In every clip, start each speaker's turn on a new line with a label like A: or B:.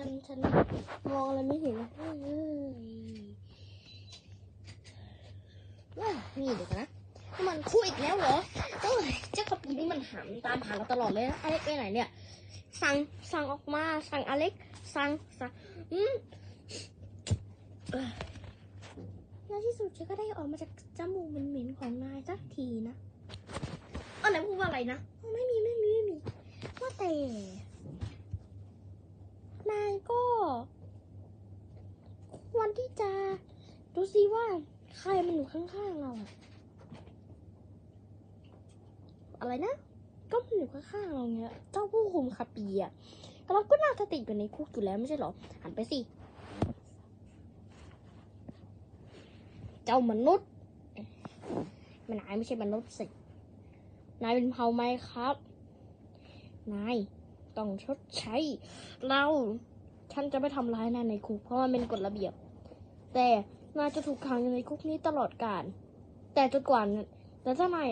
A: ฉันฉันมองอะไรไม่เห็นเลยว้านี่เดี๋ยวนะมันคู่อีกแล้วเหรอเอ้ยเจ้ากระปุกนี่มันหามตามหาเราตลอดเลยอเล็กไปไหนเนี่ย สั่งสั่งออกมา สั่งอเล็ก สั่งสั่งอืมเอ้ยในที่สุดฉันก็ได้ออกมาจากจมูกเหม็นๆของนายสักทีนะเอะไรพูดว่าอะไรนะ ไม่มีไม่มีไม่มีว่าแต่ นายก็ ควรที่จะดูซิว่าใครมันอยู่ข้างๆเราอะอะไรนะ ก็มันอยู่ข้างๆเราเงี้ย เจ้าผู้คุมคาปีอะแต่เราก็น่าจะติดอยู่ในคุกอยู่แล้วไม่ใช่หรอ หันไปสิ เจ้ามนุษย์ มันนายไม่ใช่มนุษย์สิ นายเป็นเผ่าไหมครับ นาย ต้องชดใช้ เราฉันจะไม่ทำร้ายนายในคุก เพราะมันเป็นกฎระเบียบ แต่นายจะถูกขังอยู่ในคุกนี้ตลอดกาลแต่จนกว่าแต่ถ้านาย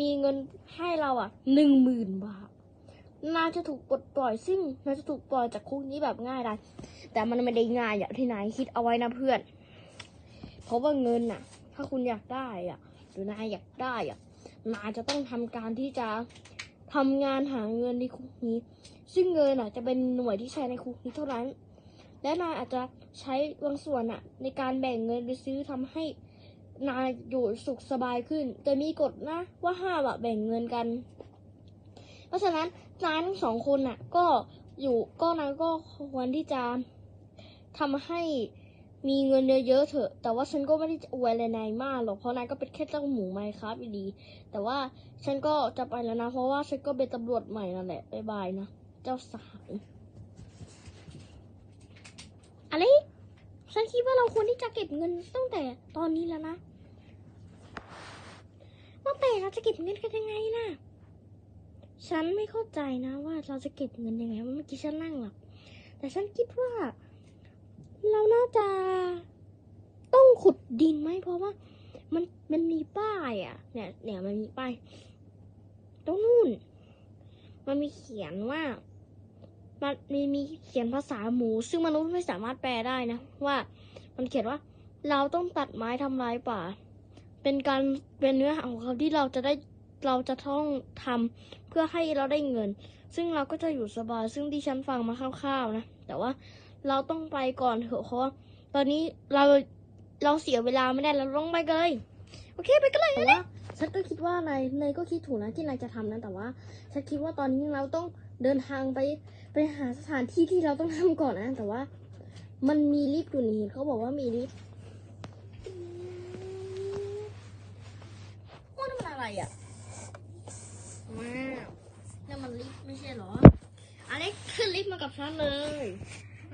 A: มีเงินให้เราอะหนึ่งหมื่นบาทนายจะถูกปลดปล่อยซึ่งนายจะถูกปล่อยจากคุกนี้แบบง่ายได้แต่มันไม่ได้ง่ายอย่างที่นายคิดเอาไว้นะเพื่อน เพราะว่าเงินน่ะ ถ้าคุณอยากได้อะ หรือนายอยากได้อะนายจะต้องทำการที่จะ ทำงานหาเงินในคุกนี้ ซึ่งเงินอะจะเป็นหน่วยที่ใช้ในคุกนี้เท่านั้น และนายอาจจะใช้บางส่วนอะในการแบ่งเงินไปซื้อทำให้นายอยู่สุขสบายขึ้น แต่มีกฎนะว่าห้ามอะแบ่งเงินกัน เพราะฉะนั้นนายทั้งสองคนอะก็อยู่ก็นายก็ควรที่จะทำให้ มีเงินเยอะๆเถอะ แต่ว่าฉันก็ไม่ได้จะอวยอะไรนายมากหรอก เพราะนายก็เป็นแค่เจ้าหมูไมครับอยู่ดี แต่ว่าฉันก็จะไปแล้วนะ เพราะว่าฉันก็เป็นตำรวจใหม่นั่นแหละบ๊ายบายนะ เจ้าสาวอะไร ฉันคิดว่าเราควรที่จะเก็บเงินตั้งแต่ตอนนี้แล้วนะ ว่าแต่เราจะเก็บเงินกันยังไงนะฉันไม่เข้าใจนะว่าเราจะเก็บเงินยังไง เมื่อกี้ฉันนั่งหลับ แต่ฉันคิดว่า เราน่าจะต้องขุดดินไหมเพราะว่า มันมันมีป้ายอะ เนี่ยเนี่ยมันมีป้ายตรงนู่น มันมีเขียนว่า มันมีมีเขียนภาษาหมู ซึ่งมนุษย์ไม่สามารถแปลได้นะว่า มันเขียนว่า เราต้องตัดไม้ทำลายป่า เป็นการเป็นเนื้อหาของเขาที่เราจะได้เราจะต้องทำเพื่อให้เราได้เงิน ซึ่งเราก็จะอยู่สบายซึ่งที่ฉันฟังมาคร่าวๆนะ แต่ว่า เราต้องไปก่อนเถอะเพราะว่าตอนนี้เราเราเสียเวลาไม่ได้เราต้องไปกันเลย โอเคไปกันเลยแต่ว่าฉันก็คิดว่านายนายก็คิดถูกนะที่นายจะทำนะแต่ว่าฉันคิดว่าตอนนี้เราต้องเดินทางไปไปหาสถานที่ที่เราต้องทำก่อนนะแต่ว่า มันมีลิฟต์อยู่นี่เขาบอกว่ามีลิฟต์โอ้นั่นมันอะไรอะว้าวนั่นมันลิฟต์ไม่ใช่เหรออเล็กขึ้นลิฟต์มากับฉันเลย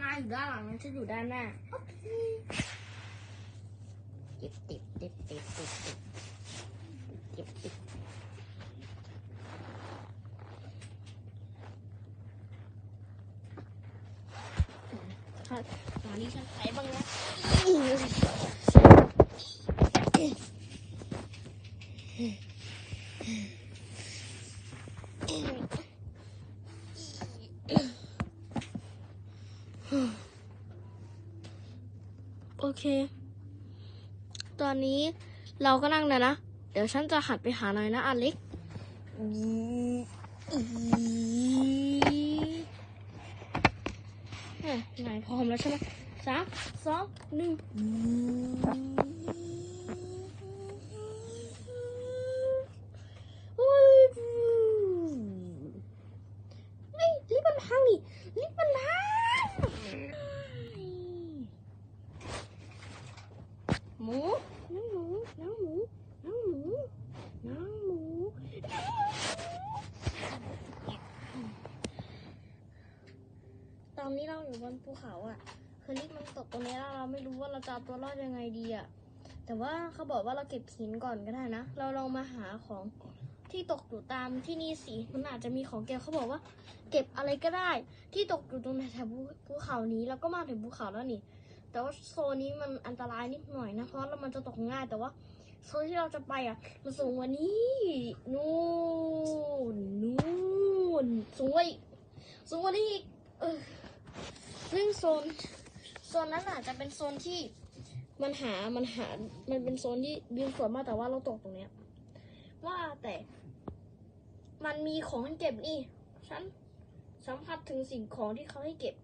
A: นายอยู่ด้านหลังนั้นฉันอยู่ด้านหน้าโอเคติดติดติดติดติดติดติดติดครับตอนนี้ฉันใช้บ้างนะ เค ตอนนี้เราก็นั่งเลยนะ เดี๋ยวฉันจะหัดไปหาหน่อยนะอเล็กไหนพร้อมแล้วใช่ไหมสามสองหนึ่งเฮ้ยลิฟต์มันพังนี่ลิฟต์มันพังหมูน้องหมูน้องหมูน้องหมูน้องหมูต อนนี้เราอยู่บนภูเขาอะคือลิฟมันตกตรงนี้แล้วเราไม่รู้ว่าเราจะเอาตัวรอดยังไงดีอะแต่ว่าเขาบอกว่าเราเก็บหินก่อนก็ได้นะ เราลองมาหาของที่ตกอยู่ตามที่นี่สิมันอาจจะมีของเก็บเขาบอกว่า เก็บอะไรก็ได้ ที่ตกอยู่ตรงแถวภูเขานี้แล้วก็มาถึงภูเขาแล้วนี่ แต่ว่าโซนนี้มันอันตรายนิดหน่อยนะเพราะมันจะตกง่ายแต่ว่าโซนที่เราจะไปอะมันสูงกว่านี้ นู่นนู่นสูงกว่าอีกสูงกว่านี้อีกเออ ซึ่งโซนโซนนั้นอาจจะเป็นโซนที่มันหา มันหา มันเป็นโซนที่บินสวนมากแต่ว่าเราตกตรงเนี้ย ว่าแต่มันมีของให้เก็บนี่ ฉันสัมผัสถึงสิ่งของที่เขาให้เก็บ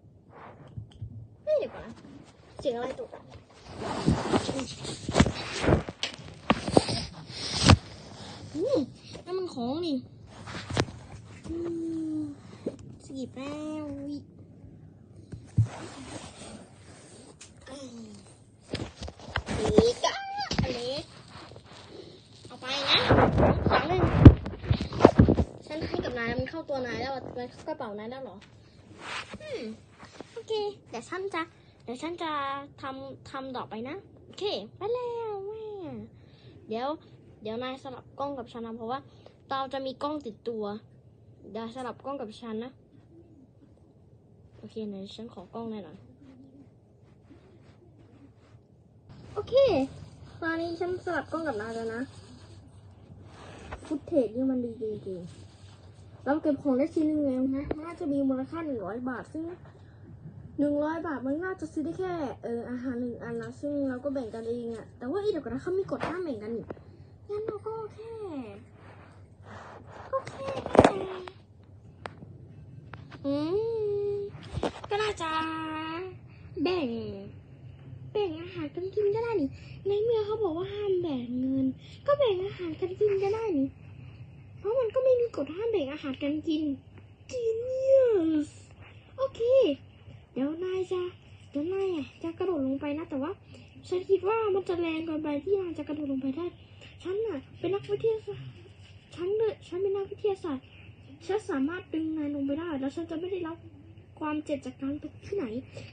A: ไม่เดี๋ยวก่อนนะเสียงอะไรตกอะอืมนั่นมันของนี่อืมสกิบแล้ว อุ๊ยอืมอีกอะเล็กเอาไปนะสองหนึ่งฉันให้กับนายมันเข้าตัวนายแล้วอะมันเข้ากระเป๋านายแล้วเหรออืมโอเคเดี๋ยวฉันจะเดี๋ยวฉันจะทำทำต่อไปนะโอเคไปแล้วแม่เดี๋ยว เดี๋ยวนายสลับกล้องกับฉันนะเพราะว่าเราจะมีกล้องติดตัวเดี๋ยวสลับกล้องกับฉันนะ โอเคไหนฉันขอกล้องหน่อยน่อยโอเค ตอนนี้ฉันสลับกล้องกับนายแล้วนะ ฟุตเทจนี่มันดีจริงๆเราเก็บของได้ชิ้นหนึงเองนะ น่าจะมีมูลค่าหนึ่งร้อยบาท ซึ่งหนึ่งร้อยบาทมันน่าจะซื้อได้แค่เอออาหารหนึ่งอันนะ ซึ่งเราก็แบ่งกันเองอะแต่ว่าอีเดี๋ยวก่อนนะเขามีกฎห้ามแบ่งกันงั้นเราก็แค่ก็แค่อืม ก็น่าจะแบ่ง แบ่งอาหารกันกินก็ได้นี่ ในเมื่อเขาบอกว่าห้ามแบ่งเงิน ก็แบ่งอาหารกันกินก็ได้นี่ เพราะมันก็ไม่มีกฎห้ามแบ่งอาหารกันกิน genius โอเค เดี๋ยวนายจะเดี๋ยวนายอะจะกระโดดลงไปนะ แต่ว่าฉันคิดว่ามันจะแรงเกินไปที่นายจะกระโดดลงไปได้ ฉันน่ะ เป็นนักวิทยาศาสตร์ ฉันเนี่ยฉันเป็นนักวิทยาศาสตร์ ฉันสามารถดึงนายลงไปได้ แล้วฉันจะไม่ได้รับ ความเจ็บจากการตกที่ไหน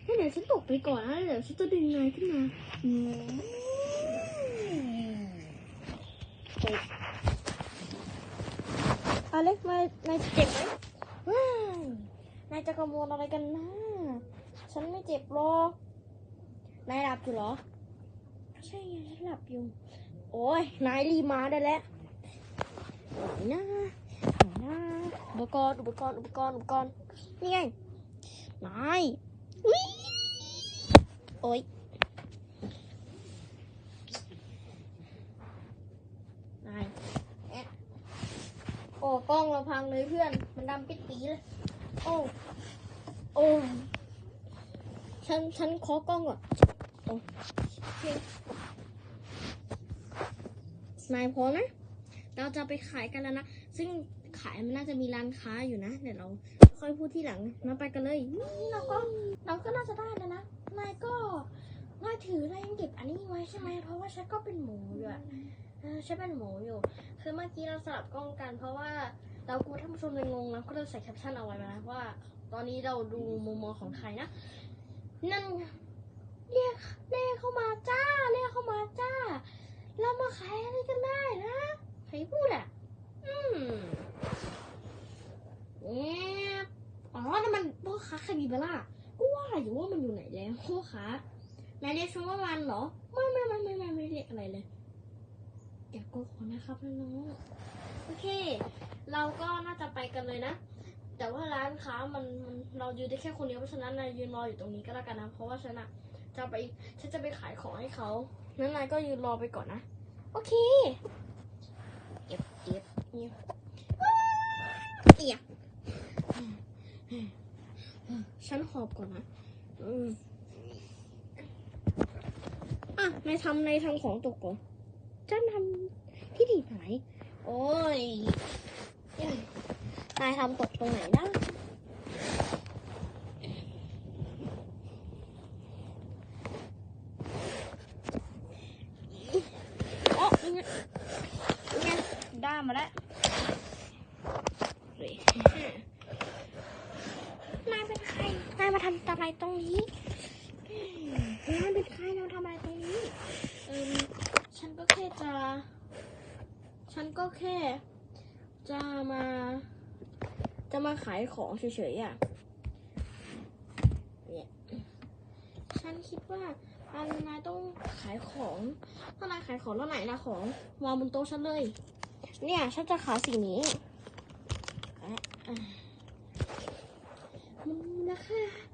A: ถ้าเดี๋ยวฉันตกไปก่อนนะเดี๋ยวฉันจะดึงนายขึ้นมาอืมอเล็กนายนายเจ็บไหมว้าวนายจะกังวลอะไรกันนะฉันไม่เจ็บหรอกนายหลับอยู่เหรอ ใช่ไงฉันหลับอยู่ โอ้ยนายรีบมาได้แล้วไหนนะไหนนะอุปกรณ์อุปกรณ์อุปกรณ์อุปกรณ์นี่ไง นายวิโอ้ยนายแอะโอ้กล้องเราพังเลยเพื่อน มันดำปิดปีเลย โอ้ โอ้ฉัน ฉันขอกล้องก่อนโอเคนายพร้อมนะ เราจะไปขายกันแล้วนะ ซึ่งขายมันน่าจะมีร้านค้าอยู่นะ เดี๋ยวเรา ค่อยพูดที่หลังมาไปกันเลยนี่เราก็เราก็น่าจะได้แล้วนะนายก็นายถือนายยังเก็บอันนี้ไว้ใช่ไหมเพราะว่าฉันก็เป็นหมูอยู่อะฉันเป็นหมูอยู่ คือเมื่อกี้เราสลับกล้องกัน เพราะว่าเรากลัวท่านผู้ชมจะงงนะก็เลยใส่แคปชั่นเอาไว้นะว่า ตอนนี้เราดูมุมมองของใครนะนั่นเรียกเรียกเข้ามาจ้าเรียกเข้ามาจ้าเรามาขายอะไรกันได้นะใครพูดอะอืมเนี่ย อ๋อนั่นมันพ่อค้าคาบิบาร่าก็ว่าอยู่ว่ามันอยู่ไหนแล้วพ่อค้านายเรียกฉันว่ามันเหรอ ไม่ไม่ไม่ไม่ไม่ไม่เรียกอะไรเลยอย่าโกหกนะครับน้องโอเค เราก็น่าจะไปกันเลยนะ แต่ว่าร้านค้ามันมันเรายืนได้แค่คนเดียวเพราะฉะนั้นนายยืนรออยู่ตรงนี้ก็แล้วกันนะ เพราะว่าฉันอะจะไปฉันจะไปขายของให้เขานั้นนายก็ยืนรอไปก่อนนะ โอเคเก็บเก็บเงียบเอียบ ฉันหอบก่อนนะอะนายทำนายทำของตกก่อนฉันทำที่ดีไหน โอ้ยนายทำตกตรงไหนนะอ๋อนี่ไงนี่ไงได้มาแล้วเฮ้ยนายเป็นใคร นาย มาทำอะไรตรงนี้นายเป็นใครนายมาทำอะไรตรงนี้เออฉันก็แค่จะ ฉันก็แค่ จะมา จะมาขายของเฉยๆอะเนี่ยฉันคิดว่าอันนายต้องขายของถ้านายขายของแล้วไหนนะของวางบนโต๊ะฉันเลย เนี่ยฉันจะขายสิ่งนี้อะอะมันมูลค่า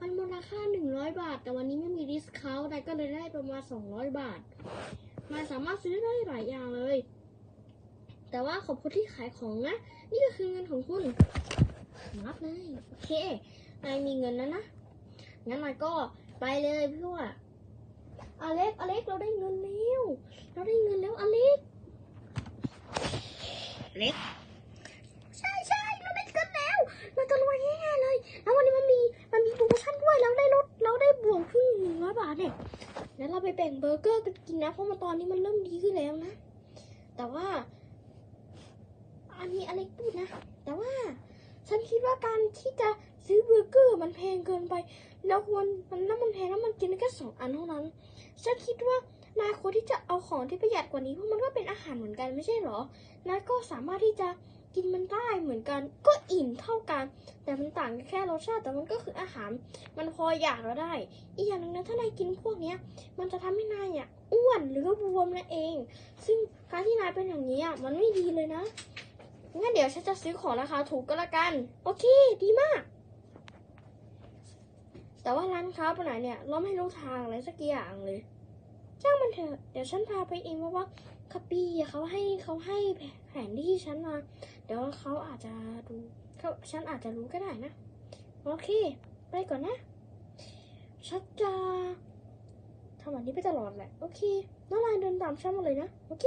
A: มันมูลค่าหนึ่งร้อยบาท แต่วันนี้ไม่มีดิสคาวต์นายก็เลยได้ประมาณสองร้อยบาทนายสามารถซื้อได้หลายอย่างเลย แต่ว่าขอบคุณที่ขายของนะ นี่ก็คือเงินของคุณรับเลยโอเคนายมีเงินแล้วนะ งั้นนายก็ไปเลยเพื่ออเล็ก อเล็ก เราได้เงินแล้ว เราได้เงินแล้วอเล็กอเล็ก ใช่ใช่เราได้เงินแล้ว เราจะรวยแน่เลย แล้ววันนี้มันมี มันมีโปรโมชั่นด้วยเราได้ลดเราได้บวกขึ้นหนึ่งร้อยบาทเนี่ยแล้วเราไปแบ่งเบอร์เกอร์กันกินนะเพราะมันตอนนี้มันเริ่มดีขึ้นแล้วนะ แต่ว่า อันนี้อเล็กพูดนะ แต่ว่าฉันคิดว่าการที่จะซื้อเบอร์เกอร์มันแพงเกินไป แล้วควรมันแล้วมันแพงแล้วมันกินแค่สองอันเท่านั้น ฉันคิดว่านายควรที่จะเอาของที่ประหยัดกว่านี้เพราะมันก็เป็นอาหารเหมือนกันไม่ใช่หรอนายก็สามารถที่จะ กินมันได้เหมือนกัน ก็อิ่มเท่ากัน แต่มันต่างกันแค่รสชาติแต่มันก็คืออาหาร มันพออยากเราได้ อีกอย่างหนึงนะถ้านายกินพวกเนี้ย มันจะทำให้นายอะอ้วนหรือว่าบวมนั่นเอง ซึ่งการที่นายเป็นอย่างนี้อะมันไม่ดีเลยนะงั้นเดี๋ยวฉันจะซื้อของราคาถูกก็แล้วกัน โอเค ดีมาก แต่ว่าร้านค้าไปไหนเนี่ยเราไม่รู้ทางอะไรสักอย่างเลย จ้างมันเถอะ เดี๋ยวฉันพาไปเองเพราะว่าคัปปี้เขาให้เขาให้แผนที่ฉันมา เดี๋ยวเขาอาจจะดูเขาฉันอาจจะรู้ก็ได้นะ โอเค ไปก่อนนะ ฉันจะทำแบบนี้ไปตลอดแหละ โอเค น้องนายเดินตามฉันมาเลยนะ โอเค